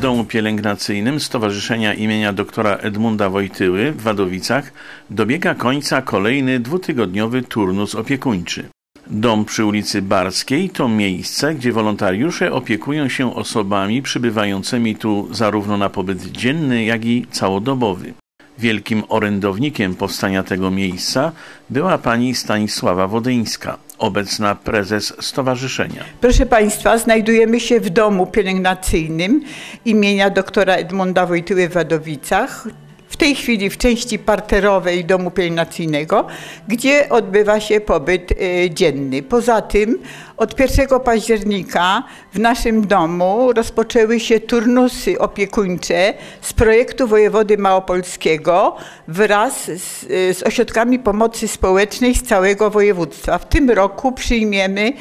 W domu pielęgnacyjnym Stowarzyszenia imienia doktora Edmunda Wojtyły w Wadowicach dobiega końca kolejny dwutygodniowy turnus opiekuńczy. Dom przy ulicy Barskiej to miejsce, gdzie wolontariusze opiekują się osobami przybywającymi tu zarówno na pobyt dzienny, jak i całodobowy. Wielkim orędownikiem powstania tego miejsca była pani Stanisława Wodyńska, obecna prezes stowarzyszenia. Proszę Państwa, znajdujemy się w domu pielęgnacyjnym imienia doktora Edmunda Wojtyły w Wadowicach w tej chwili w części parterowej domu pielęgnacyjnego, gdzie odbywa się pobyt y, dzienny. Poza tym od 1 października w naszym domu rozpoczęły się turnusy opiekuńcze z projektu wojewody małopolskiego wraz z, z ośrodkami pomocy społecznej z całego województwa. W tym roku przyjmiemy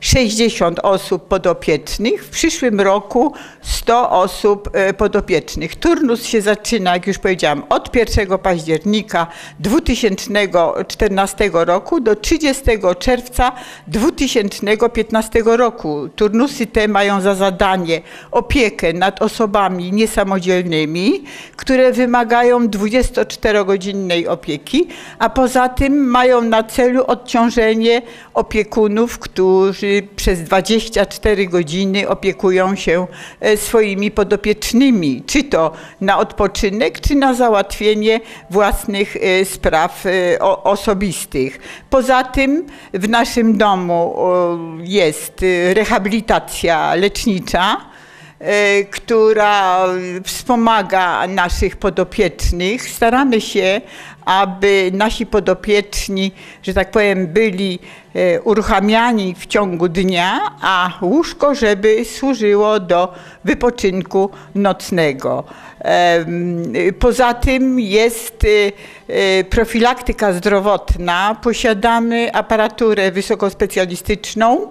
60 osób podopiecznych, w przyszłym roku 100 osób e, podopiecznych. Turnus się zaczyna, jak już powiedziałam, od 1 października 2014 roku do 30 czerwca 2015 roku. Turnusy te mają za zadanie opiekę nad osobami niesamodzielnymi, które wymagają 24-godzinnej opieki, a poza tym mają na celu odciążenie opiekunów, którzy przez 24 godziny opiekują się e, swoimi podopiecznymi, czy to na odpoczynek, czy na załatwienie własnych e, spraw e, osobistych. Poza tym w naszym domu jest rehabilitacja lecznicza, która wspomaga naszych podopiecznych. Staramy się, aby nasi podopieczni, że tak powiem, byli e, uruchamiani w ciągu dnia, a łóżko, żeby służyło do wypoczynku nocnego. Poza tym jest e, e, profilaktyka zdrowotna. Posiadamy aparaturę wysokospecjalistyczną,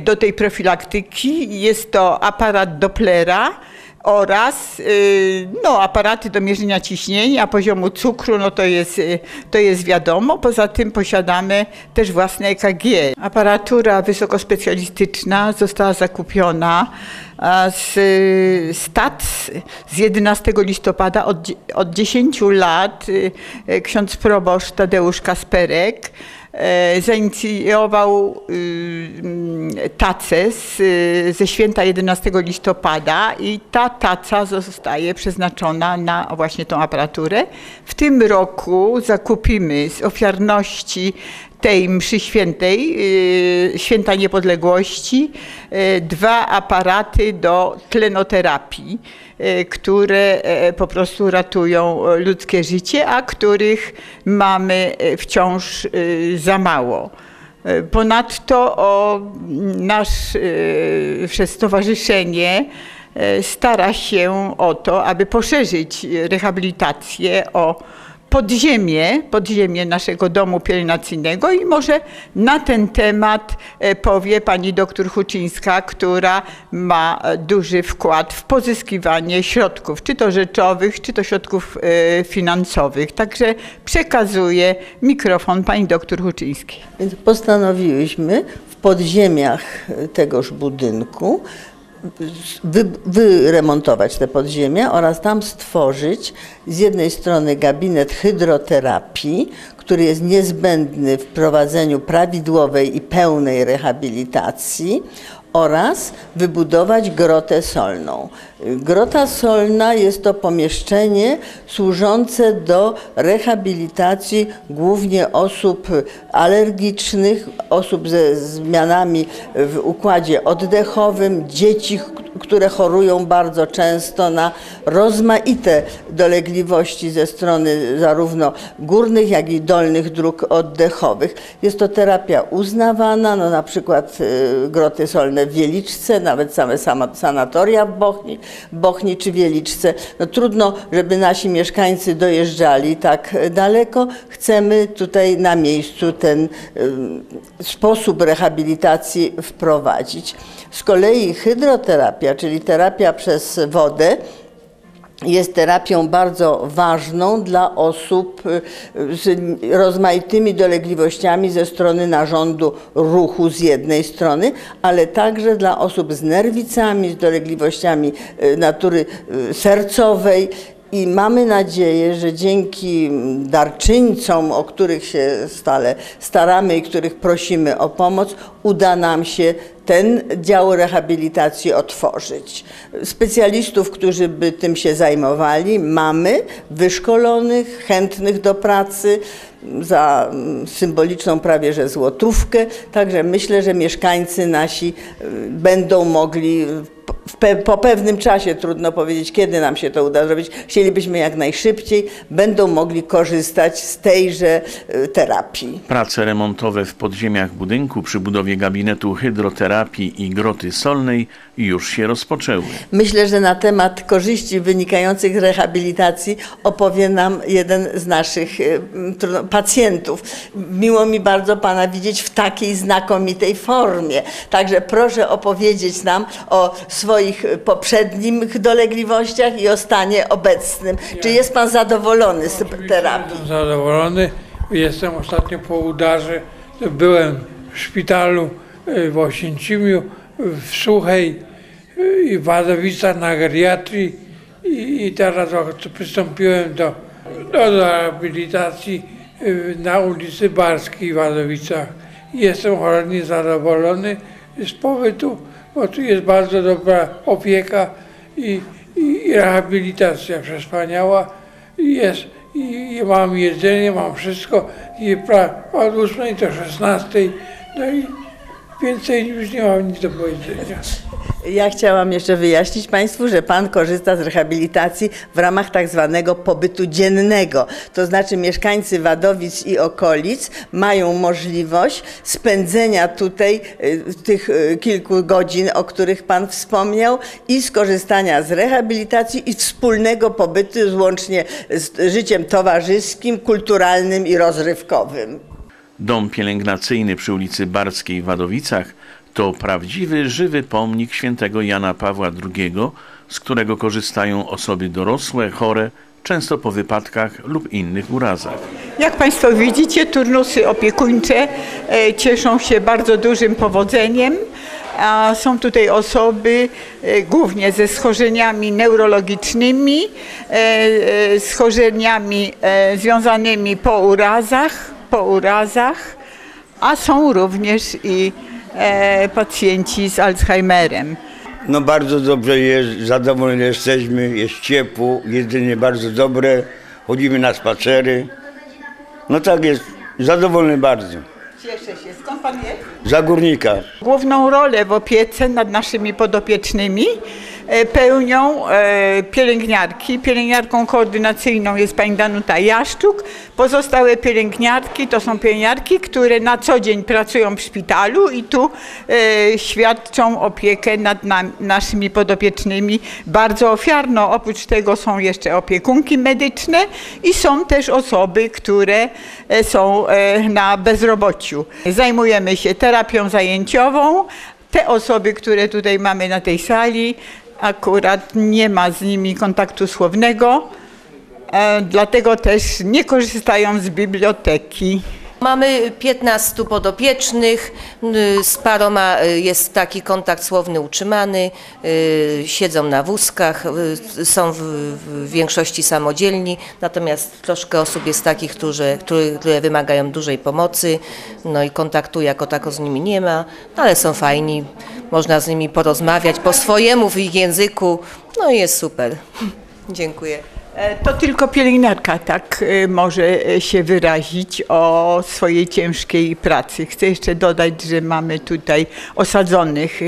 do tej profilaktyki. Jest to aparat Dopplera, oraz y, no, aparaty do mierzenia ciśnienia, poziomu cukru, no to jest, y, to jest wiadomo. Poza tym posiadamy też własne EKG. Aparatura wysokospecjalistyczna została zakupiona z, TAC z 11 listopada. Od, od 10 lat y, ksiądz proboszcz Tadeusz Kasperek zainicjował y, tacę z, ze święta 11 listopada i ta taca zostaje przeznaczona na właśnie tą aparaturę. W tym roku zakupimy z ofiarności tej mszy świętej, y, święta niepodległości, y, dwa aparaty do tlenoterapii, y, które po prostu ratują ludzkie życie, a których mamy wciąż za mało. Ponadto o nasze stowarzyszenie stara się o to, aby poszerzyć rehabilitację o podziemie, podziemie naszego domu pielęgnacyjnego i może na ten temat e, powie pani doktor Huczyńska, która ma duży wkład w pozyskiwanie środków, czy to rzeczowych, czy to środków e, finansowych. Także przekazuję mikrofon pani doktor Huczyńskiej. Więc postanowiłyśmy w podziemiach tegoż budynku wy, wyremontować te podziemia oraz tam stworzyć z jednej strony gabinet hydroterapii, który jest niezbędny w prowadzeniu prawidłowej i pełnej rehabilitacji oraz wybudować grotę solną. Grota solna jest to pomieszczenie służące do rehabilitacji głównie osób alergicznych, osób ze zmianami w układzie oddechowym, dzieci, które chorują bardzo często na rozmaite dolegliwości ze strony zarówno górnych, jak i dolnych dróg oddechowych. Jest to terapia uznawana, no na przykład y, groty solne w Wieliczce, nawet same sanatoria w Bochni, Bochni czy Wieliczce. No trudno, żeby nasi mieszkańcy dojeżdżali tak daleko. Chcemy tutaj na miejscu ten sposób rehabilitacji wprowadzić. Z kolei hydroterapia, czyli terapia przez wodę, jest terapią bardzo ważną dla osób y, z rozmaitymi dolegliwościami ze strony narządu ruchu z jednej strony, ale także dla osób z nerwicami, z dolegliwościami y, natury y, sercowej. I mamy nadzieję, że dzięki darczyńcom, o których się stale staramy i których prosimy o pomoc, uda nam się ten dział rehabilitacji otworzyć. Specjalistów, którzy by tym się zajmowali, mamy wyszkolonych, chętnych do pracy za symboliczną prawie że złotówkę. Także myślę, że mieszkańcy nasi y, będą mogli pe po pewnym czasie, trudno powiedzieć, kiedy nam się to uda zrobić, chcielibyśmy jak najszybciej, będą mogli korzystać z tejże y, terapii. Prace remontowe w podziemiach budynku przy budowie gabinetu hydroterapii i groty solnej już się rozpoczęły. Myślę, że na temat korzyści wynikających z rehabilitacji opowie nam jeden z naszych y, pacjentów. Miło mi bardzo Pana widzieć w takiej znakomitej formie. Także proszę opowiedzieć nam o swoich poprzednich dolegliwościach i o stanie obecnym. Czy jest Pan zadowolony z terapii? Jestem zadowolony. Jestem ostatnio po udarze. Byłem w szpitalu w Oświęcimiu, w Suchej y, i w Wadowicach na geriatrii i, i teraz przystąpiłem do, do rehabilitacji y, na ulicy Barskiej w Wadowicach. Jestem cholernie zadowolony z pobytu bo tu jest bardzo dobra opieka i, i rehabilitacja wspaniała. Jest, i, i mam jedzenie, mam wszystko i pra, od 8 do 16. No i więcej już nie mam nic do powiedzenia. Ja chciałam jeszcze wyjaśnić Państwu, że Pan korzysta z rehabilitacji w ramach tak zwanego pobytu dziennego. To znaczy mieszkańcy Wadowic i okolic mają możliwość spędzenia tutaj y, tych y, kilku godzin, o których Pan wspomniał i skorzystania z rehabilitacji i wspólnego pobytu łącznie z życiem towarzyskim, kulturalnym i rozrywkowym. Dom pielęgnacyjny przy ulicy Barskiej w Wadowicach to prawdziwy, żywy pomnik świętego Jana Pawła II, z którego korzystają osoby dorosłe, chore, często po wypadkach lub innych urazach. Jak Państwo widzicie, turnusy opiekuńcze e, cieszą się bardzo dużym powodzeniem. A są tutaj osoby e, głównie ze schorzeniami neurologicznymi, e, schorzeniami związanymi po urazach, po urazach, a są również i e, pacjenci z Alzheimerem. No bardzo dobrze jest, zadowoleni jesteśmy, jest ciepło, jedzenie bardzo dobre, chodzimy na spacery. No tak jest, zadowolony bardzo. Cieszę się. Skąd pan jest? Za górnika. Główną rolę w opiece nad naszymi podopiecznymi pełnią e, pielęgniarki. Pielęgniarką koordynacyjną jest pani Danuta Jaszczuk. Pozostałe pielęgniarki to są pielęgniarki, które na co dzień pracują w szpitalu i tu e, świadczą opiekę nad naszymi podopiecznymi bardzo ofiarno. Oprócz tego są jeszcze opiekunki medyczne i są też osoby, które są na bezrobociu. Zajmujemy się terapią zajęciową, te osoby, które tutaj mamy na tej sali, akurat nie ma z nimi kontaktu słownego, e, dlatego też nie korzystają z biblioteki. Mamy 15 podopiecznych, z paroma y, jest taki kontakt słowny utrzymany, y, siedzą na wózkach, y, są w większości samodzielni, natomiast troszkę osób jest takich, którzy, które wymagają dużej pomocy, no i kontaktu jako tako z nimi nie ma, ale są fajni, można z nimi porozmawiać po swojemu w ich języku, no i jest super. Dziękuję. E, to tylko pielęgniarka tak e, może e, się wyrazić o swojej ciężkiej pracy. Chcę jeszcze dodać, że mamy tutaj osadzonych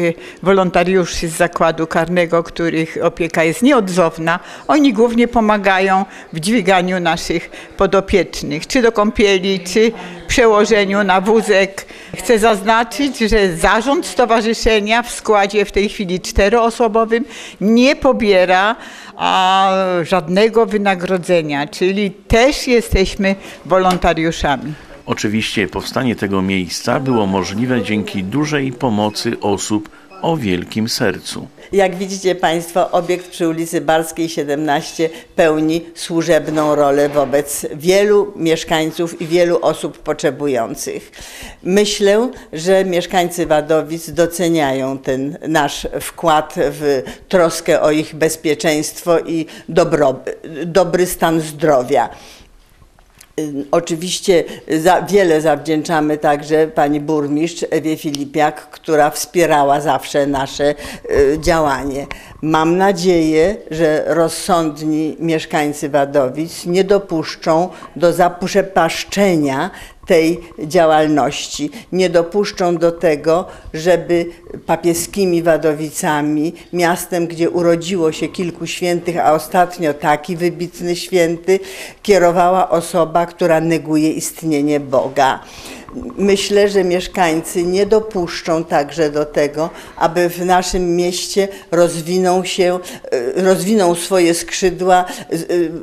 wolontariuszy z zakładu karnego, których opieka jest nieodzowna. Oni głównie pomagają w dźwiganiu naszych podopiecznych, czy do kąpieli, czy przełożeniu na wózek. Chcę zaznaczyć, że zarząd stowarzyszenia w składzie w tej chwili czteroosobowym nie pobiera a, żadnego wynagrodzenia, czyli też jesteśmy wolontariuszami. Oczywiście powstanie tego miejsca było możliwe dzięki dużej pomocy osób o wielkim sercu. Jak widzicie Państwo, obiekt przy ulicy Barskiej 17 pełni służebną rolę wobec wielu mieszkańców i wielu osób potrzebujących. Myślę, że mieszkańcy Wadowic doceniają ten nasz wkład w troskę o ich bezpieczeństwo i dobro, dobry stan zdrowia. Y, Oczywiście za, wiele zawdzięczamy także pani burmistrz Ewie Filipiak, która wspierała zawsze nasze y, działanie. Mam nadzieję, że rozsądni mieszkańcy Wadowic nie dopuszczą do zaprzepaszczenia tej działalności. Nie dopuszczą do tego, żeby papieskimi Wadowicami, miastem, gdzie urodziło się kilku świętych, a ostatnio taki wybitny święty, kierowała osoba, która neguje istnienie Boga. Myślę, że mieszkańcy nie dopuszczą także do tego, aby w naszym mieście rozwinął się, e, rozwinął swoje skrzydła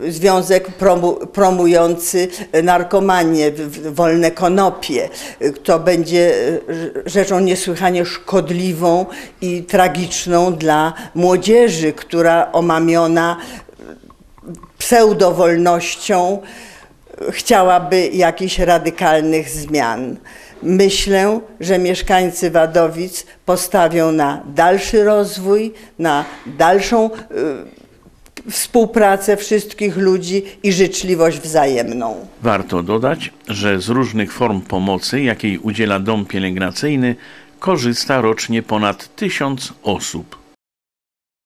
e, związek promu, promujący narkomanię, w- w- wolne konopie. E, To będzie e, rzeczą niesłychanie szkodliwą i tragiczną dla młodzieży, która omamiona pseudowolnością chciałaby jakichś radykalnych zmian. Myślę, że mieszkańcy Wadowic postawią na dalszy rozwój, na dalszą y, współpracę wszystkich ludzi i życzliwość wzajemną. Warto dodać, że z różnych form pomocy, jakiej udziela dom pielęgnacyjny, korzysta rocznie ponad tysiąc osób.